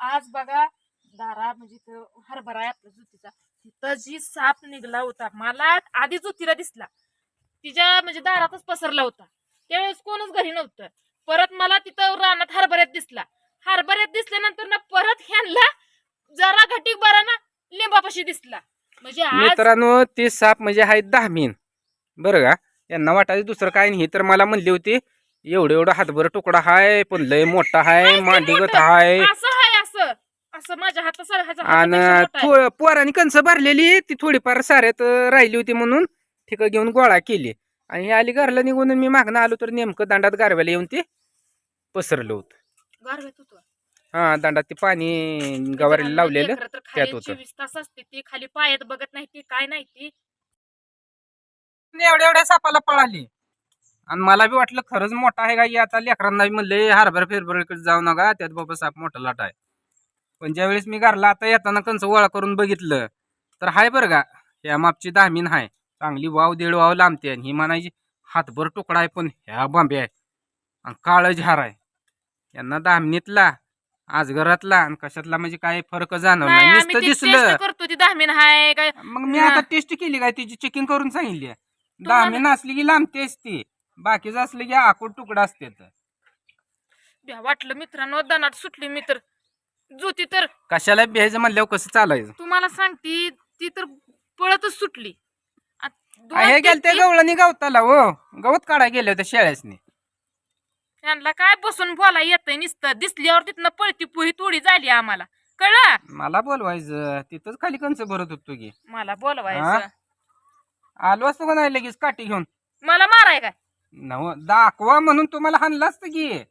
आज बघा दारा म्हणजे तो हरभरा आहे आपला जुतीचा. तिथं जी साप निघला होता मला आधी जुतीला दिसला. तिच्या म्हणजे दारातच पसरला होता. त्यावेळेस कोणच घरी नव्हतं. परत मला तिथं रानात हरभऱ्यात दिसला. हरभऱ्यात दिसल्यानंतर ना परत ह्यांना जरा घटीक बरा ना लिंबापाशी दिसला. म्हणजे मित्रांनो ते साप म्हणजे आहेत धामीन बरं का? यांना वाटायचं दुसरं काय नाही. तर मला म्हणली होती एवढं एवढं हातभर तुकडा हाय पण लय मोठा हाय मांडीगत. हाय. असं माझ्या ह्याच्या आणि हातापेक्षा मोठं आहे. थो- पोरांनी कंस भरलेली ती थोडीफार साऱ्यात राहिली होती म्हणून ठिक घेऊन गोळा केली आणि ही आली घरला निघून आणि मी मागणं आलो तर नेमकं दांडात गारव्याला येऊन ते पसरलं होतं गारव्यात होतं. हा दांडात ते पाणी गवारीला लावलेलं लेकरं तर त्यात होतं. चोवीस तास असते ती खाली पायात बघत नाही ती काय नाही ती एवढ्या एवढ्या सापाला पळाली आणि मला बी वाटलं खरंच मोठा आहे का आता लेकरांना बी म्हणले हरभर फिरभरकडे जाऊ नका त्यात बाबा साप मोठा लाट आहे पण ज्यावेळेस मी घरला आता येताना कंच गोळा करून बघितलं तर हाय बरं का ह्या मापची दामिन आहे चांगली वाव दीड वाव लांबते आणि ही म्हणायची हातभर तुकडा आहे पण ह्या बांबे आहे. आणि काळं झार आहे. यांना दामिनीतला आजगरातला आणि कशातला म्हणजे काय फरक जाणवला नाही आम्ही नुसतं ती दिसलं. करतो ती दहामीन हाय काय? मग मी. आता टेस्ट केली काय? तिची चेकिंग करून सांगितली दामिन असली की लांबतेच ती बाकीचं असलं की आकूड तुकडा असते भ्या वाटलं मित्रांनो दनाट सुटली मी जुती तर कशाला भ्यायचं म्हणल्यावर कसं चालायचं? तुम्हाला सांगती ती तर पळतच सुटली. आ, दोन आ, हे गेलते टेकली, गवळणी गवताला हो. गवत काढाय गेले होते शेळ्यासनी. त्यांना काय बसून बोला येतंय नुसतं. दिसल्यावर तिथनं पळती पुही तोडी झाली आम्हाला. कळलं? मला बोलवायचं. तिथंच खाली कंच भरत होतो की. मला बोलवायचं. आलो असतो का नाही लगेच काठी घेऊन? मला माराय काय? नव दाखवा म्हणून तुम्हाला हाणलं असतं की.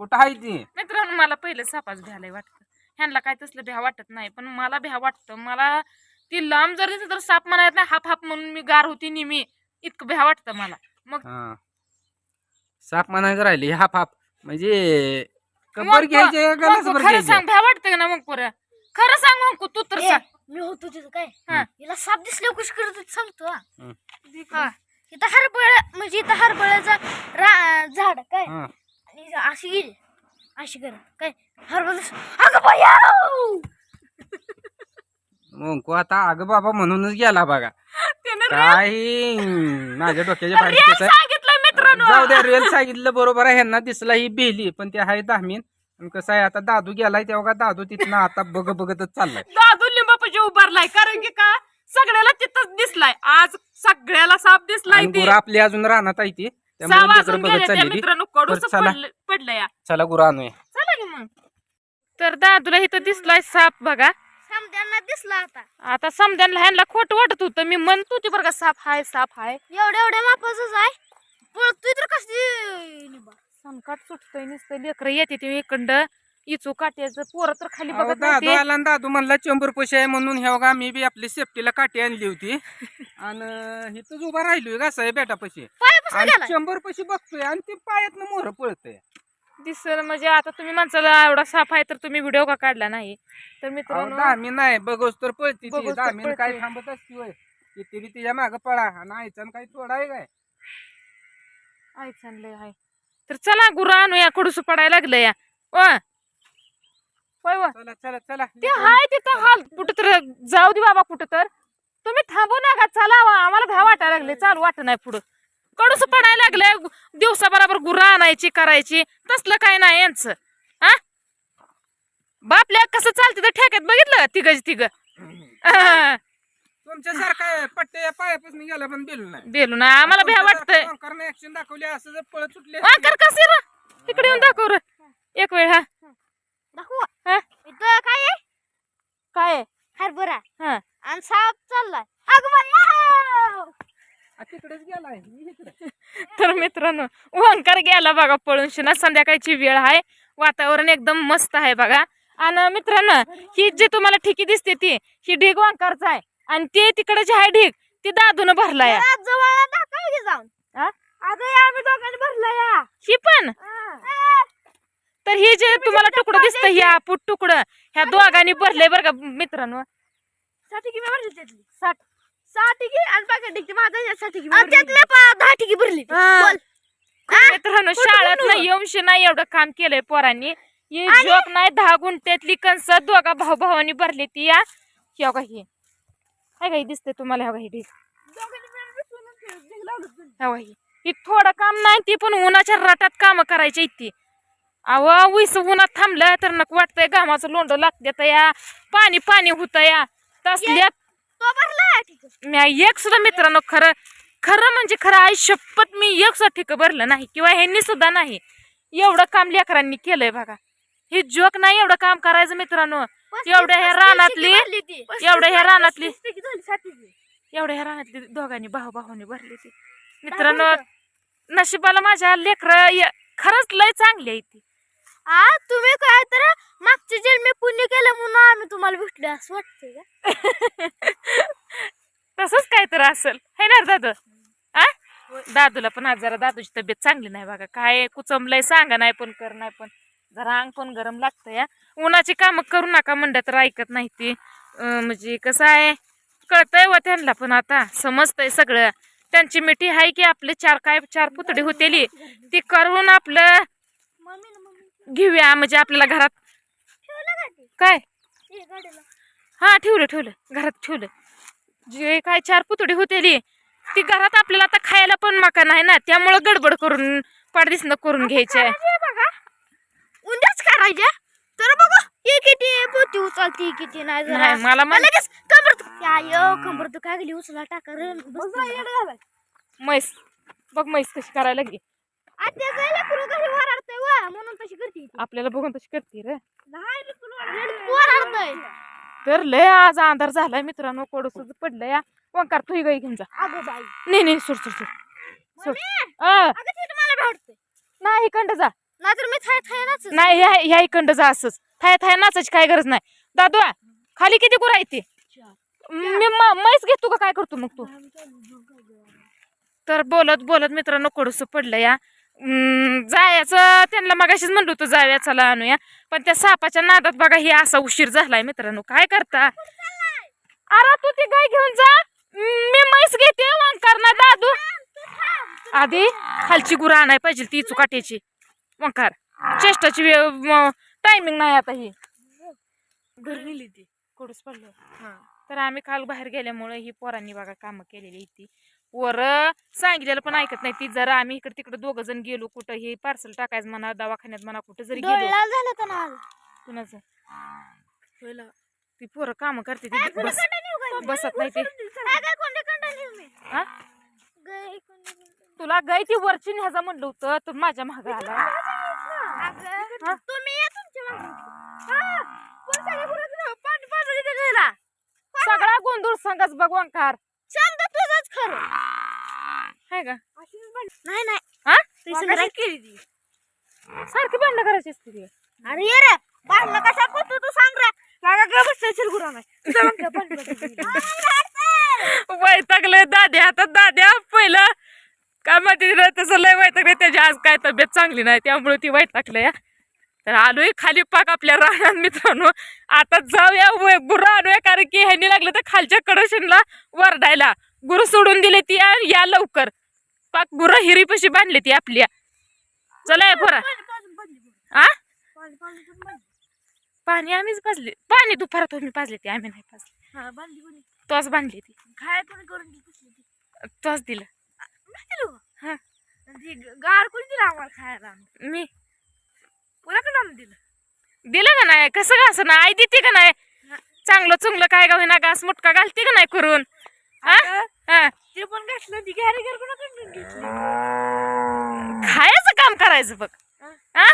कुठं आहे ती? मित्रांनो मला पहिलं सापाच भ्यायला वाटतं. ह्यांना काय तसलं भ्या वाटत नाही पण मला भ्या वाटतं. मला ती लांब जर दिसली तर साप म्हणायत नाही हाप हाप म्हणून मी गार होती नेहमी. इतकं भ्या वाटतं मला. मग हा. साप म्हणायचं राहिले हाप हाप. म्हणजे मग कबर घ्यायचे मग गलासभर खरं घ्यायचे सांग भ्या वाटतं का ना मग पोरं? खरं सांग मग तू तर ए, सांग. मी होतो तिथं काय? हा. हिला साप दिसल्यावर कशी करत होती सांगतो हा. हं. हा. इथं हरबळ म्हणजे इथं हरबळाचा रा झाड काय? हा. आणि अशी गेली अशी करत काय? हरबळ अगं बाया मग को आता अगं बाबा म्हणूनच गेला बघा. काही माझ्या डोक्याच्या बाहेर जाऊ द्या रिअल सांगितलं बरोबर आहे. ह्यांना दिसला ही बेली पण ते आहे दामीन. आणि कसं आहे आता दादू गेलाय तेव्हा दादू तिथनं आता बघ बघतच चाललाय. दादू लिंबापाशी उभारलाय. कारण की का? सगळ्याला तिथंच दिसलाय. आज सगळ्याला साप दिसलाय आपली अजून राहणार आहे ती. मित्रांनो. बरं, चला. पडलं या. चला गुरु आणूया. चला की मग. तर दादूला इथं दिसलाय साप बघा. समद्यांना दिसला आता. आता समद्यांना ह्यांना खोटं वाटत होतं. मी म्हणत होती बरं का साप हाय साप हाय. एवढ्या एवढ्या मापाचंच आहे. पळतोय तर कसली निभा. संकट सुटतंय नुसतं. लेकरं येते ते इकडं इचू काट्याचं पोरं तर खाली अहो, बघत दादू नव्हते. आला आणि दादू म्हणला चंबर पैसे आहे म्हणून हे बघा मी बी आपली सेफ्टीला काठी आणली होती. आणि इथंच उभा राहिलोय का साहेब बेटा पैसे पायापासून आणि गेलाय. शंभर पैसे बघतोय आणि ते पायातनं मोहर पळतय. दिसल म्हणजे आता तुम्ही माणसाला एवढा साप आहे तर तुम्ही व्हिडिओ का काढला नाही? तर मित्रांनो दामी नाही बघोस तर पळती ती. बघोस तर दामीन काय पळते. थांबत असती होय. तिच्या माग पळा. आणि आईचा काही थोडा आहे काय? आई चाललंय हाय तर चला गुरु आणूया कडूस पडायला लागलं या व चला चला चला. ते हाय तिथं हाल कुठं तर जाऊ दे बाबा कुठं तर तुम्ही थांबू नका चला व, आम्हाला भ्या वाटायला लागले. चालू वाटत नाही पुढं. कडूस पडायला लागलंय. दिवसा बरोबर गुरं आणायची करायची. तसलं काय नाही यांचं. हा? बापल्या कसं चालते तर ठेक्यात बघितलं तिघच तिघ तुमच्यासारखा पट्टे पायापासून गेला पण बेलू नाही. बेलू ना आम्हाला भ्या वाटतंय. कारण ऍक्शन दाखवली असं जर पळत सुटले वाकर कसे र? इकडे येऊन दाखव र. एक वेळ हा. दाखवा हा? इथं काय आहे? काय आहे? हरभरा. हा. आणि साप चाललाय. अगं बाया तिकडेच गेलाय. मी इकडे. तर मित्रांनो ओंकार गेला बघा पळून. शिना संध्याकाळची वेळ आहे. वातावरण एकदम मस्त आहे बघा. आणि मित्रांनो ही जी तुम्हाला ठिकी दिसते ती ही ढीग ओंकारचा आहे. आणि ते तिकडे जे आहे ढीग ती दादून भरलाय. जरा जवळ दाखव की जाऊन. हा? अगं या आम्ही दोघांनी भरलं या. ही पण? तर हे जे तुम्हाला तुकडं दिसतं हे आपूट तुकडं ह्या दोघांनी भरलंय बरं का मित्रांनो. साठी की भरली त्यातली. साठ. साठी की आणि पाकिट टिकी माझा साठी की त्यातल्या पा- दहा टिकी भरली. बोल. मित्रांनो शाळेत नाही येऊन नाही एवढं काम केलंय पोरांनी. ही जोक नाही दहा गुंठ्यातली कणस दोघा भाऊ भावानी भरली ती या ह्या ही. हाय का ही दिसते तुम्हाला ह्या का ही ढीग ह्या का ही ही थोडं काम नाही ती पण उन्हाच्या रटात काम करायची ती. अव उईस उन्हात थांबलं तर नक वाटतंय घामाचं लोंड लागते या. पाणी पाणी होतं या. तसल्यात तो भरला ठीक आहे. मी एक सुद्धा मित्रांनो खरं खरं म्हणजे खरं आई शपथ मी एक सुद्धा ठिक भरलं नाही. किंवा ह्यांनी सुद्धा नाही. एवढं काम लेकरांनी केलंय बघा. हे जोक नाही एवढं काम करायचं मित्रांनो. एवढ्या ह्या रानातली एवढ्या ह्या रानातली एवढ्या ह्या रानातली दोघांनी भाऊ भावानी भरली ती. मित्रांनो नशिबाला माझ्या लेकर खरंच लय चांगली आहे ती. आ तुम्ही काय तर मागच्या जन्मी पुण्य केलं म्हणून आम्ही तुम्हाला भेटलो असं वाटतंय का? तसंच काय तर असेल. है ना दादू? आ? दादूला पण आज जरा दादूची तब्येत चांगली नाही बघा. काय कुचमलंय सांगा नाही पण कर नाही पण. जरा अंग पण गरम लागतं या उन्हाची कामं करू नका म्हणलं तर ऐकत नाही ती. म्हणजे कसं आहे कळतंय व त्यांना पण आता. समजतंय सगळं. त्यांची मिठी आहे की आपले चार काय चार पुतळे होतेली. ती करून आपलं घेऊया म्हणजे आपल्याला घरात. काय? हे गाडीला. हा ठेवलं ठेवलं. घरात ठेवलं. जे काय चार पुतळी होतेली ती घरात आपल्याला आता खायला पण मका नाही ना. त्यामुळं गडबड करून पाडदिसनं करून घ्यायचे उद्याच करायचे तर बघा ही किती पोती उचलती किती नाही मला लगेच कंबर तू या कंबर तू काय गेली उचला टाका रे. म्हैस. बघ म्हैस कशी करायला लागली. आता म्हणून तशी करते. आपल्याला बघून तशी करते रे. तर लय आज अंधार झालाय मित्रांनो कोडस पडलंय या वंकार तू गाई घेऊन जा. नाही नाही सोड सोड सोड. नाही इकडं जा. नाहीतर मी थाय थाय नाच नाही ह्या इकडं जा असंच. थाय थाय नाचायची काय गरज नाही. दादू खाली किती गुरा आहे ते? मी म- म्हैस घेतो का? काय करतो मग तू? तर बोलत बोलत मित्रांनो कडूस पडलं या जायचं. त्यांना मगाशीच म्हणलो होतं जाऊया चला आणूया. पण त्या सापाच्या नादात बघा हे असा उशीर झालाय मित्रांनो. काय करता? अरे तू ती गाय घेऊन जा. मी म्हैस घेते वंकार ना दादू. आधी खालची गुरं आणाय पाहिजे ती चुकाट्याची. वंकार चेष्टाची टायमिंग नाही आता ही. घरी नेली ती कडूस पडलं. तर आम्ही काल बाहेर गेल्यामुळे ही पोरांनी बघा कामं केलेली ती. पोर सांगितलेलं पण ऐकत नाही. ती जरा आम्ही इकडे तिकडे दोघ जण गेलो कुठं हे पार्सल टाकायचं म्हणा दवाखान्यात म्हणा कुठं जरी गेलो. डोळा झालं का ना कुणाचं? ती पोरं कामं करते ती बस बसत नाही ते. हा? तुला गाय ती वरची न्यायचा म्हणलं होतं तर माझ्या मागं आला. हा? सगळा गोंधळ संघच भगवान कार तुझंच खरं आहे का नाही नाही. हा? केली ती. सारखी भांडणं करायची असते ती. अरे ये रे. भांडणं कशा करतो तू सांग रे. लागा ग बसते गुरा वैतागलंय दाद्या. आता दाद्या पहिलं काय माहिती रे तसं लय वैतागलंय. त्याची आज काय तब्येत चांगली नाही. त्यामुळे ती वैतागलं या तर आलोय खाली पाक आपल्या राहणार मित्रांनो. आता जाऊया गुरं आणूया. कारण की ह्यांनी लागलं तर खालच्या कडोशीनला वरडायला. गुरु सोडून दिले ती या लवकर. पाक गुरं हिरीपाशी बांधली ती आपल्या चला पोरा. आ? पाणी आम्हीच पाजले. पाणी दुपारात तुम्ही पाजले ती आम्ही नाही पाजले. तोच बांधली ती. कोणी करून दिली तोच दिलं. हा. गार कोणी दिला आम्हाला खायला? मी. कोणाकडे दिलं. दिलं का नाही? कसं असं ना आई देते का नाही? चांगलं चुंगलं काय गाव ना घास मुटका घालते का नाही करून. ते पण घातलं ती कोणाकडून घेतली? खायचं काम करायचं बघ. हा?